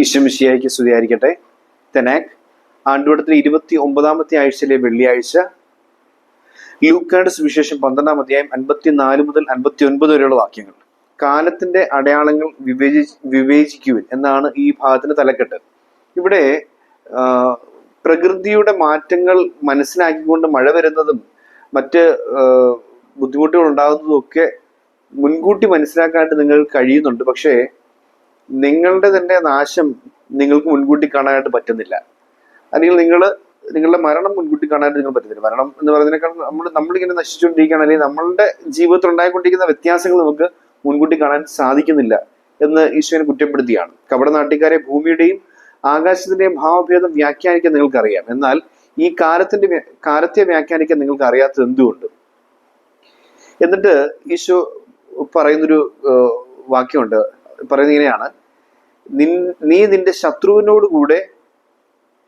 ഈശ്വമിശിയായിക്ക് സ്തുതിയായിരിക്കട്ടെ. തെനാക് ആണ്ടുവടത്തിലെ ഇരുപത്തി ഒമ്പതാമത്തെ ആഴ്ചയിലെ വെള്ളിയാഴ്ച ലൂക്കാഡ് സുവിശേഷം പന്ത്രണ്ടാം അധ്യായം അൻപത്തിനാല് മുതൽ അൻപത്തി ഒൻപത് വരെയുള്ള വാക്യങ്ങൾ. കാലത്തിന്റെ അടയാളങ്ങൾ വിവേചി വിവേചിക്കുവിൻ എന്നാണ് ഈ ഭാഗത്തിന്റെ തലക്കെട്ട്. ഇവിടെ പ്രകൃതിയുടെ മാറ്റങ്ങൾ മനസ്സിലാക്കിക്കൊണ്ട് മഴ വരുന്നതും മറ്റ് ബുദ്ധിമുട്ടുകൾ ഉണ്ടാകുന്നതും ഒക്കെ മുൻകൂട്ടി മനസ്സിലാക്കാനായിട്ട് നിങ്ങൾ കഴിയുന്നുണ്ട്. പക്ഷേ നിങ്ങളുടെ തന്നെ നാശം നിങ്ങൾക്ക് മുൻകൂട്ടി കാണാനായിട്ട് പറ്റുന്നില്ല. അല്ലെങ്കിൽ നിങ്ങൾ നിങ്ങളുടെ മരണം മുൻകൂട്ടി കാണാനായിട്ട് നിങ്ങൾ പറ്റുന്നില്ല മരണം എന്ന് പറയുന്നതിനേക്കാൾ നമ്മൾ നമ്മളിങ്ങനെ നശിച്ചുകൊണ്ടിരിക്കുകയാണ് അല്ലെങ്കിൽ നമ്മളുടെ ജീവിതത്തിൽ ഉണ്ടായിക്കൊണ്ടിരിക്കുന്ന വ്യത്യാസങ്ങൾ നമുക്ക് മുൻകൂട്ടി കാണാൻ സാധിക്കുന്നില്ല എന്ന് ഈശ്വരനെ കുറ്റപ്പെടുത്തിയാണ്. കപട നാട്ടിക്കാരെ ഭൂമിയുടെയും ആകാശത്തിന്റെയും ഭാവഭേദം വ്യാഖ്യാനിക്കാൻ നിങ്ങൾക്കറിയാം. എന്നാൽ ഈ കാലത്തിന്റെ കാലത്തെ വ്യാഖ്യാനിക്കാൻ നിങ്ങൾക്ക് അറിയാത്തത് എന്തുകൊണ്ട്? എന്നിട്ട് ഈശോ പറയുന്നൊരു വാക്യമുണ്ട്. പറയുന്നത് ഇങ്ങനെയാണ്. നീ നിന്റെ ശത്രുവിനോട് കൂടെ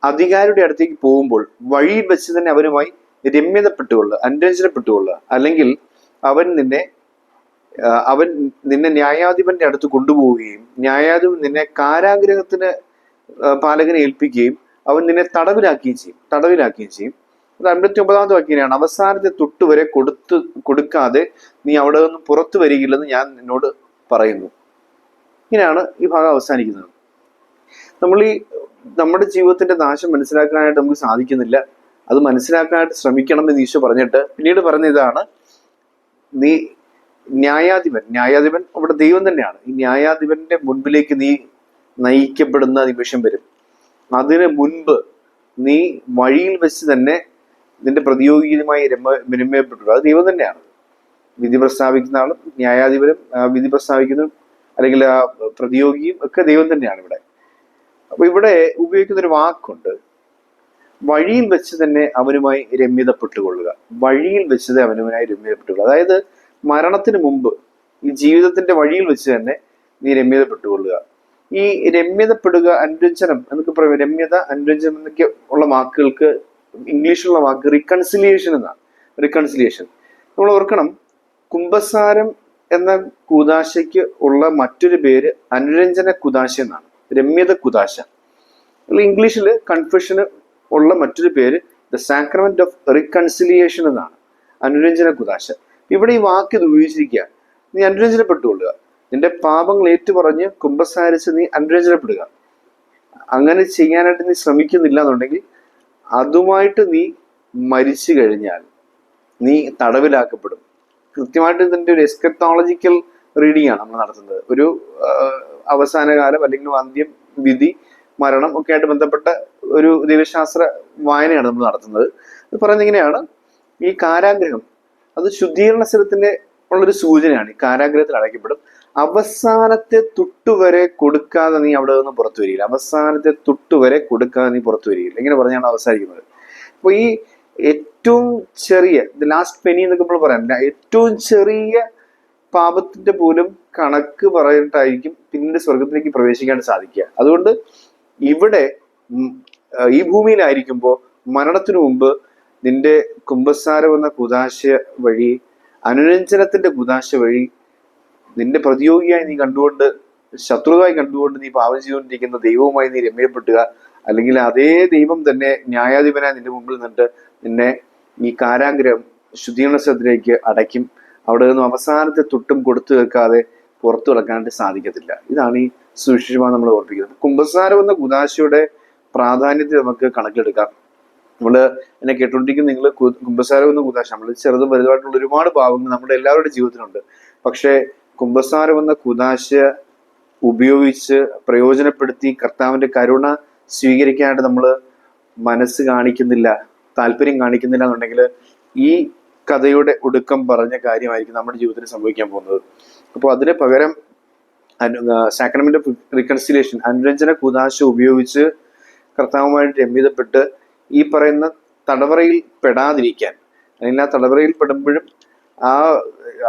അധികാരിയുടെ അടുത്തേക്ക് പോകുമ്പോൾ വഴി വെച്ച് തന്നെ അവനുമായി രമ്യതപ്പെട്ടുകൊള്ളുക അനുരഞ്ജനപ്പെട്ടുകൊള്ളുക അല്ലെങ്കിൽ അവൻ നിന്നെ അവൻ നിന്നെ ന്യായാധിപന്റെ അടുത്ത് കൊണ്ടുപോവുകയും ന്യായാധിപൻ നിന്നെ കാരാഗ്രഹത്തിന് പാലകനെ ഏൽപ്പിക്കുകയും അവൻ നിന്നെ തടവിലാക്കുകയും ചെയ്യും തടവിലാക്കുകയും ചെയ്യും. അത് അൻപത്തി ഒമ്പതാമത്തെ വാക്യാണ് അവസാനത്തെ തൊട്ട് വരെ കൊടുത്ത് കൊടുക്കാതെ നീ അവിടെ നിന്ന് പുറത്തു വരികയില്ലെന്ന് ഞാൻ നിന്നോട് പറയുന്നു. ഇങ്ങനെയാണ് ഈ ഭാഗം അവസാനിക്കുന്നത്. നമ്മൾ ഈ നമ്മുടെ ജീവിതത്തിന്റെ നാശം മനസ്സിലാക്കാനായിട്ട് നമുക്ക് സാധിക്കുന്നില്ല. അത് മനസ്സിലാക്കാനായിട്ട് ശ്രമിക്കണം എന്ന് ഈശോ പറഞ്ഞിട്ട് പിന്നീട് പറഞ്ഞ ഇതാണ് നീ ന്യായാധിപൻ ന്യായാധിപൻ അവിടെ ദൈവം തന്നെയാണ്. ഈ ന്യായാധിപന്റെ മുൻപിലേക്ക് നീ നയിക്കപ്പെടുന്ന നിമിഷം വരും. അതിന് മുൻപ് നീ വഴിയിൽ വെച്ച് തന്നെ നിന്റെ പ്രതിയോഗിയുമായി രമ വിനിമയപ്പെട്ടു അത് ദൈവം തന്നെയാണ്. വിധി പ്രസ്താവിക്കുന്ന ആളും ന്യായാധിപരും വിധി പ്രസ്താവിക്കുന്നതും അല്ലെങ്കിൽ ആ പ്രതിയോഗിയും ഒക്കെ ദൈവം തന്നെയാണ് ഇവിടെ. അപ്പൊ ഇവിടെ ഉപയോഗിക്കുന്ന ഒരു വാക്കുണ്ട്. വഴിയിൽ വെച്ച് തന്നെ അവനുമായി രമ്യതപ്പെട്ടുകൊള്ളുക. വഴിയിൽ വെച്ച് തന്നെ അവനുമായി രമ്യതപ്പെട്ടുകൊള്ളുക. അതായത് മരണത്തിന് മുമ്പ് ഈ ജീവിതത്തിന്റെ വഴിയിൽ വെച്ച് തന്നെ നീ രമ്യതപ്പെട്ടുകൊള്ളുക. ഈ രമ്യതപ്പെടുക അനുരഞ്ജനം എന്നൊക്കെ പറയും രമ്യത അനുരഞ്ജനം എന്നൊക്കെ ഉള്ള വാക്കുകൾക്ക് ഇംഗ്ലീഷിലുള്ള വാക്ക് റീകൺസിലിയേഷൻ എന്നാണ്. റീകൺസിലിയേഷൻ നമ്മൾ ഓർക്കണം കുംഭസാരം എന്ന കുദാശയ്ക്ക് ഉള്ള മറ്റൊരു പേര് അനുരഞ്ജന കുദാശ എന്നാണ്. രമ്യത കുദാശ. ഇംഗ്ലീഷിൽ കൺഫ്യൂഷന് ഉള്ള മറ്റൊരു പേര് ദ സാക്രമെന്റ് ഓഫ് റീകൺസിലിയേഷൻ എന്നാണ്. അനുരഞ്ജന കുദാശ. ഇവിടെ ഈ വാക്ക് ഇത് ഉപയോഗിച്ചിരിക്കുക. നീ അനുരഞ്ജനപ്പെട്ടുകൊള്ളുക. നിന്റെ പാപങ്ങൾ ഏറ്റുപറഞ്ഞ് കുംഭസാരിച്ച് നീ അനുരഞ്ജനപ്പെടുക. അങ്ങനെ ചെയ്യാനായിട്ട് നീ ശ്രമിക്കുന്നില്ല എന്നുണ്ടെങ്കിൽ അതുമായിട്ട് നീ മരിച്ചു കഴിഞ്ഞാൽ നീ തടവിലാക്കപ്പെടും. കൃത്യമായിട്ട് ഇതിന്റെ ഒരു എസ്കത്തോളജിക്കൽ റീഡിംഗ് ആണ് നമ്മൾ നടത്തുന്നത്. ഒരു അവസാനകാലം അവസാന കാലം അല്ലെങ്കിൽ അന്ത്യം വിധി മരണം ഒക്കെ ആയിട്ട് ബന്ധപ്പെട്ട ഒരു ദൈവശാസ്ത്ര വായനയാണ് നമ്മൾ നടത്തുന്നത്. ഇത് പറയുന്നത് ഇങ്ങനെയാണ്. ഈ കാരാഗ്രഹം അത് ശുദ്ധീകരണ സ്ഥലത്തിന്റെ ഉള്ളൊരു സൂചനയാണ്. ഈ കാരാഗ്രഹത്തിൽ അടയ്ക്കപ്പെടും. അവസാനത്തെ തുട്ടുവരെ കൊടുക്കാതെ നീ അവിടെ നിന്ന് പുറത്തു വരികയില്ല. അവസാനത്തെ തുട്ടുവരെ കൊടുക്കാതെ നീ പുറത്തു വരികയില്ല. ഇങ്ങനെ പറഞ്ഞാണ് അവസാനിക്കുന്നത്. അപ്പൊ ഈ ഏറ്റവും ചെറിയ ദ ലാസ്റ്റ് പെനി എന്നൊക്കെ നമ്മൾ പറയാനില്ല ഏറ്റവും ചെറിയ പാപത്തിന്റെ പോലും കണക്ക് പറഞ്ഞിട്ടായിരിക്കും പിന്നീട് സ്വർഗത്തിലേക്ക് പ്രവേശിക്കാൻ സാധിക്കുക. അതുകൊണ്ട് ഇവിടെ ഈ ഭൂമിയിലായിരിക്കുമ്പോൾ മരണത്തിനു മുമ്പ് നിന്റെ കുംഭസാരം എന്ന കുതാശ വഴി അനുരഞ്ജനത്തിന്റെ കുതാശ വഴി നിന്റെ പ്രതിയോഗിയായി നീ കണ്ടുകൊണ്ട് ശത്രുവായി കണ്ടുകൊണ്ട് നീ പാപം ചെയ്തുകൊണ്ടിരിക്കുന്ന ദൈവവുമായി നീ രമ്യപ്പെടുക അല്ലെങ്കിൽ അതേ ദൈവം തന്നെ ന്യായാധിപനായി നിന്റെ മുമ്പിൽ നിന്നിട്ട് നിന്നെ ഈ കാരാഗ്രഹം ശുദ്ധീകരണ സ്ഥലത്തിലേക്ക് അടയ്ക്കും. അവിടെ നിന്നും അവസാനത്തെ തൊട്ടും കൊടുത്തു വെക്കാതെ പുറത്തു കിടക്കാനായിട്ട് സാധിക്കത്തില്ല. ഇതാണ് ഈ സുവിശേഷമായി നമ്മൾ ഓർപ്പിക്കുന്നത്. കുംഭസാരം എന്ന കുദാശയുടെ പ്രാധാന്യത്തെ നമുക്ക് കണക്കിലെടുക്കാം. നമ്മൾ എന്നെ കേട്ടോണ്ടിരിക്കുന്ന നിങ്ങൾ കുംഭസാരം എന്ന കുദാശ നമ്മൾ ചെറുതും വലുതായിട്ടുള്ള ഒരുപാട് ഭാവങ്ങൾ നമ്മുടെ എല്ലാവരുടെ ജീവിതത്തിലുണ്ട്. പക്ഷേ കുംഭസാരം എന്ന കുദാശ ഉപയോഗിച്ച് പ്രയോജനപ്പെടുത്തി കർത്താവിന്റെ കരുണ സ്വീകരിക്കാനായിട്ട് നമ്മൾ മനസ്സ് കാണിക്കുന്നില്ല താല്പര്യം കാണിക്കുന്നില്ല എന്നുണ്ടെങ്കിൽ ഈ കഥയുടെ ഒടുക്കം പറഞ്ഞ കാര്യമായിരിക്കും നമ്മുടെ ജീവിതത്തിൽ സംഭവിക്കാൻ പോകുന്നത്. അപ്പോൾ അതിന് പകരം സാക്രമെന്റ് റിക്കൺസിലേഷൻ അനുരഞ്ജന കുദാശ ഉപയോഗിച്ച് കർത്താവുമായിട്ട് രമ്യതപ്പെട്ട് ഈ പറയുന്ന തടവറയിൽ പെടാതിരിക്കാൻ അല്ലെങ്കിൽ ആ തടവറയിൽ പെടുമ്പോഴും ആ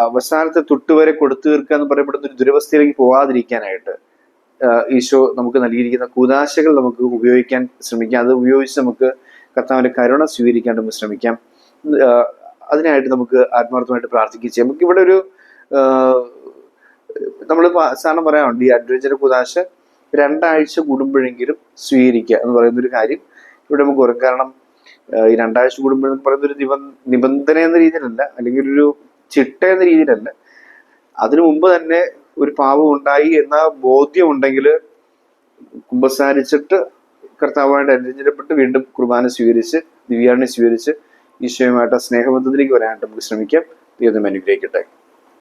അവസാനത്തെ തൊട്ടുവരെ കൊടുത്തു തീർക്കുക എന്ന് പറയപ്പെടുന്ന ഒരു ദുരവസ്ഥയിലേക്ക് പോകാതിരിക്കാനായിട്ട് ആഹ് ഈശോ നമുക്ക് നൽകിയിരിക്കുന്ന കൂതാശകൾ നമുക്ക് ഉപയോഗിക്കാൻ ശ്രമിക്കാം. അത് ഉപയോഗിച്ച് നമുക്ക് കർത്താവിന്റെ കരുണ സ്വീകരിക്കാൻ നമുക്ക് ശ്രമിക്കാം. അതിനായിട്ട് നമുക്ക് ആത്മാർത്ഥമായിട്ട് പ്രാർത്ഥിക്കുകയും ചെയ്യാം. നമുക്ക് ഇവിടെ ഒരു നമ്മൾ സാധാരണ പറയാറുണ്ട് ഈ അഡ്വഞ്ചർ കൂതാശ രണ്ടാഴ്ച കൂടുമ്പോഴെങ്കിലും സ്വീകരിക്കുക എന്ന് പറയുന്ന ഒരു കാര്യം ഇവിടെ നമുക്ക് ഓരോ കാരണം ഈ രണ്ടാഴ്ച കൂടുമ്പോഴെന്ന് പറയുന്ന ഒരു നിബ നിബന്ധന എന്ന രീതിയിലല്ല അല്ലെങ്കിൽ ഒരു ചിട്ട എന്ന രീതിയിലല്ല. അതിനു മുമ്പ് തന്നെ ഒരു പാപം ഉണ്ടായി എന്ന ബോധ്യം ഉണ്ടെങ്കിൽ കുമ്പസാരിച്ചിട്ട് കർത്താവായിട്ട് അനുരഞ്ജനപ്പെട്ട് വീണ്ടും കുർബാന സ്വീകരിച്ച് ദിവ്യാണി സ്വീകരിച്ച് ഈശോയുമായിട്ട് സ്നേഹബന്ധത്തിലേക്ക് വരാനായിട്ട് നമുക്ക് ശ്രമിക്കാം. ദൈവം അനുഗ്രഹിക്കട്ടെ.